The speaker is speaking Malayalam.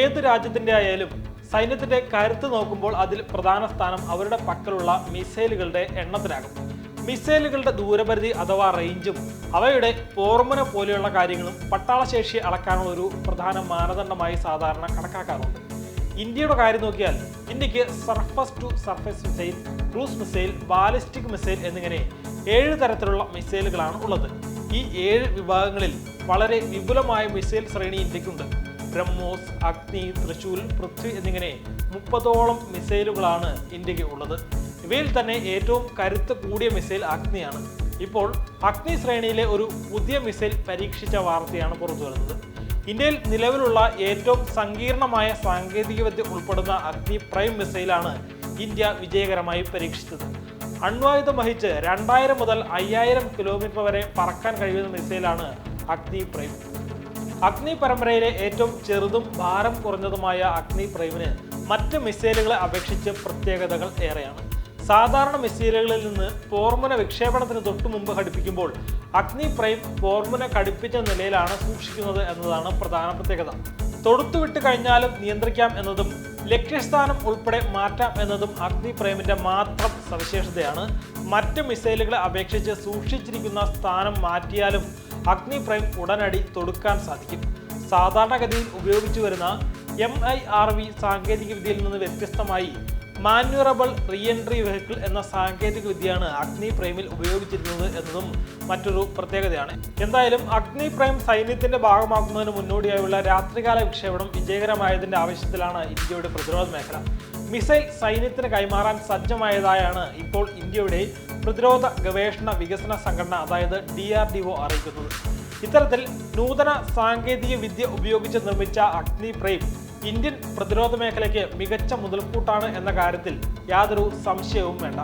ഏത് രാജ്യത്തിന്റെ ആയാലും സൈന്യത്തിന്റെ കരുത്ത് നോക്കുമ്പോൾ അതിൽ പ്രധാന സ്ഥാനം അവരുടെ പക്കലുള്ള മിസൈലുകളുടെ എണ്ണത്തിനാകും. മിസൈലുകളുടെ ദൂരപരിധി അഥവാ റേഞ്ചും അവയുടെ പോർമുന പോലെയുള്ള കാര്യങ്ങളും പട്ടാളശേഷി അളക്കാനുള്ള ഒരു പ്രധാന മാനദണ്ഡമായി സാധാരണ കണക്കാക്കാറുണ്ട്. ഇന്ത്യയുടെ കാര്യം നോക്കിയാൽ ഇന്ത്യയ്ക്ക് surface to surface missile cruise missile ballistic missile എന്നിങ്ങനെ ഏഴ് തരത്തിലുള്ള മിസൈലുകളാണ് ഉള്ളത്. ഈ ഏഴ് വിഭാഗങ്ങളിൽ വളരെ വിപുലമായ മിസൈൽ ശ്രേണി ഇന്ത്യക്കുണ്ട്. ബ്രഹ്മോസ് അഗ്നി തൃശൂൽ പൃഥ്വി എന്നിങ്ങനെ മുപ്പതോളം മിസൈലുകളാണ് ഇന്ത്യയ്ക്ക് ഉള്ളത്. ഇവയിൽ തന്നെ ഏറ്റവും കരുത്ത് കൂടിയ മിസൈൽ അഗ്നിയാണ്. ഇപ്പോൾ അഗ്നി ശ്രേണിയിലെ ഒരു പുതിയ മിസൈൽ പരീക്ഷിച്ച വാർത്തയാണ് പുറത്തു വരുന്നത്. ഇന്ത്യയിൽ നിലവിലുള്ള ഏറ്റവും സങ്കീർണമായ സാങ്കേതികവിദ്യ ഉൾപ്പെടുന്ന അഗ്നി പ്രൈം മിസൈലാണ് ഇന്ത്യ വിജയകരമായി പരീക്ഷിച്ചത്. അണ്വായുധം വഹിച്ച് രണ്ടായിരം മുതൽ അയ്യായിരം കിലോമീറ്റർ വരെ പറക്കാൻ കഴിയുന്ന മിസൈലാണ് അഗ്നി പ്രൈം. അഗ്നി പരമ്പരയിലെ ഏറ്റവും ചെറുതും ഭാരം കുറഞ്ഞതുമായ അഗ്നി പ്രൈമിന് മറ്റ് മിസൈലുകളെ അപേക്ഷിച്ച് പ്രത്യേകതകൾ ഏറെയാണ്. സാധാരണ മിസൈലുകളിൽ നിന്ന് പോർമുന വിക്ഷേപണത്തിന് തൊട്ടു മുമ്പ് ഘടിപ്പിക്കുമ്പോൾ അഗ്നി പ്രൈം പോർമുന ഘടിപ്പിച്ച നിലയിലാണ് സൂക്ഷിക്കുന്നത് എന്നതാണ് പ്രധാന പ്രത്യേകത. തൊടുത്തുവിട്ട് കഴിഞ്ഞാലും നിയന്ത്രിക്കാം എന്നതും ലക്ഷ്യസ്ഥാനം ഉൾപ്പെടെ മാറ്റാം എന്നതും അഗ്നി പ്രൈമിന്റെ മാത്രം സവിശേഷതയാണ്. മറ്റ് മിസൈലുകളെ അപേക്ഷിച്ച് സൂക്ഷിച്ചിരിക്കുന്ന സ്ഥാനം മാറ്റിയാലും അഗ്നി പ്രൈം ഉടനടി തൊടുക്കാൻ സാധിക്കും. സാധാരണഗതിയിൽ ഉപയോഗിച്ചു വരുന്ന എം ഐ ആർ വി സാങ്കേതിക വിദ്യയിൽ നിന്ന് വ്യത്യസ്തമായി മാന്യൂറബിൾ റീഎൻട്രി വെഹിക്കിൾ എന്ന സാങ്കേതിക വിദ്യയാണ് അഗ്നി പ്രൈമിൽ ഉപയോഗിച്ചിരുന്നത് എന്നതും മറ്റൊരു പ്രത്യേകതയാണ്. എന്തായാലും അഗ്നി പ്രൈം സൈന്യത്തിന്റെ ഭാഗമാക്കുന്നതിന് മുന്നോടിയായുള്ള രാത്രികാല വിക്ഷേപണം വിജയകരമായതിന്റെ ആവശ്യത്തിലാണ് ഇന്ത്യയുടെ പ്രതിരോധ മേഖല. മിസൈൽ സൈന്യത്തിന് കൈമാറാൻ സജ്ജമായതായാണ് ഇപ്പോൾ ഇന്ത്യയുടെ പ്രതിരോധ ഗവേഷണ വികസന സംഘടന അതായത് ഡി ആർ ഡി ഒ അറിയിക്കുന്നത്. ഇത്തരത്തിൽ നൂതന സാങ്കേതിക വിദ്യ ഉപയോഗിച്ച് നിർമ്മിച്ച അഗ്നി പ്രൈം ഇന്ത്യൻ പ്രതിരോധ മേഖലയ്ക്ക് മികച്ച മുതൽക്കൂട്ടാണ് എന്ന കാര്യത്തിൽ യാതൊരു സംശയവും വേണ്ട.